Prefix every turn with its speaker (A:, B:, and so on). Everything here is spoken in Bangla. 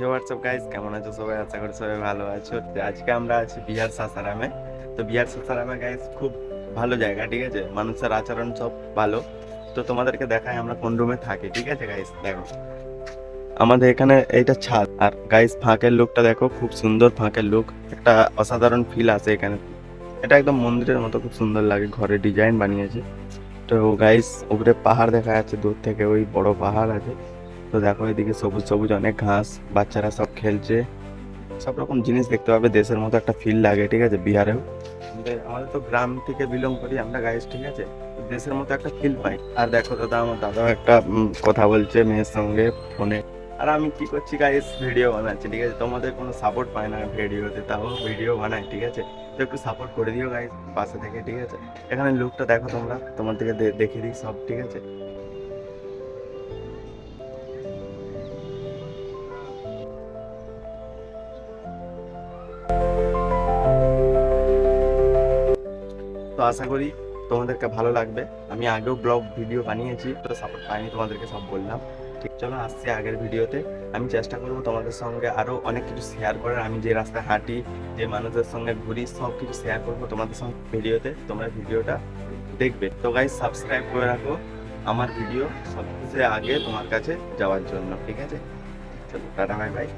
A: হে হোয়াটসঅ্যাপ গাইস কেমন আছো সবাই? আশা করি সবাই ভালো আছো। আজকে আমরা আছি বিহার সাসারামে। তো বিহার সাসারামে গাইস খুব ভালো জায়গা, ঠিক আছে? মানুষের আচরণ সব ভালো। তো তোমাদেরকে দেখায় আমরা কোন রুমে থাকি, ঠিক আছে গাইস দেখো। আমাদের এখানে এইটা ছাদ। আর গাইস ফাঁকের লুকটা দেখো, খুব সুন্দর ফাঁকের লুক। একটা অসাধারণ ফিল আছে এখানে। এটা একদম মন্দিরের মতো খুব সুন্দর লাগে, ঘরে ডিজাইন বানিয়েছে। তো গাইস উপরে পাহাড় দেখা যাচ্ছে, দূর থেকে ওই বড় পাহাড় আছে। তো দেখো এদিকে সবুজ সবুজ অনেক ঘাস, বাচ্চারা সব খেলছে। সব রকম জিনিস দেখতে পাবে, দেশের মতো একটা ফিল লাগে, ঠিক আছে, বিহারেও। আমাদের- তো গ্রাম থেকে বিলং করি আমরা গাইস ঠিক আছে? দেশের মতো একটা ফিল পাই। আর দেখো দাদা, আমার দাদাও একটা কথা বলছে মেয়ের সঙ্গে ফোনে আর আমি কি করছি গাইস ভিডিও বানাচ্ছি, ঠিক আছে? তোমাদের কোনো সাপোর্ট পায় না ভিডিওতে তাও ভিডিও বানাই, ঠিক আছে? তো একটু সাপোর্ট করে দিও গাইস পাশে থেকে, ঠিক আছে? এখানে লুকটা দেখো তোমরা, তোমার থেকে দেখিয়ে দিই সব, ঠিক আছে? তো আশা করি তোমাদেরকে ভালো লাগবে। আমি আগেও ব্লগ ভিডিও বানিয়েছি, তো সাপোর্ট পাইনি তোমাদেরকে, সব বললাম। ঠিক, চলো আসছি আগের ভিডিওতে। আমি চেষ্টা করব তোমাদের সঙ্গে আরও অনেক কিছু শেয়ার করার। আমি যে রাস্তায় হাঁটি, যে মানুষদের সঙ্গে ঘুরি, সব কিছু শেয়ার করব তোমাদের সঙ্গে ভিডিওতে। তোমরা ভিডিওটা দেখবে। তো গাইজ সাবস্ক্রাইব করে রাখো আমার ভিডিও সবচেয়ে আগে তোমার কাছে যাওয়ার জন্য। ঠিক আছে? চলো, টাটা বাই বাই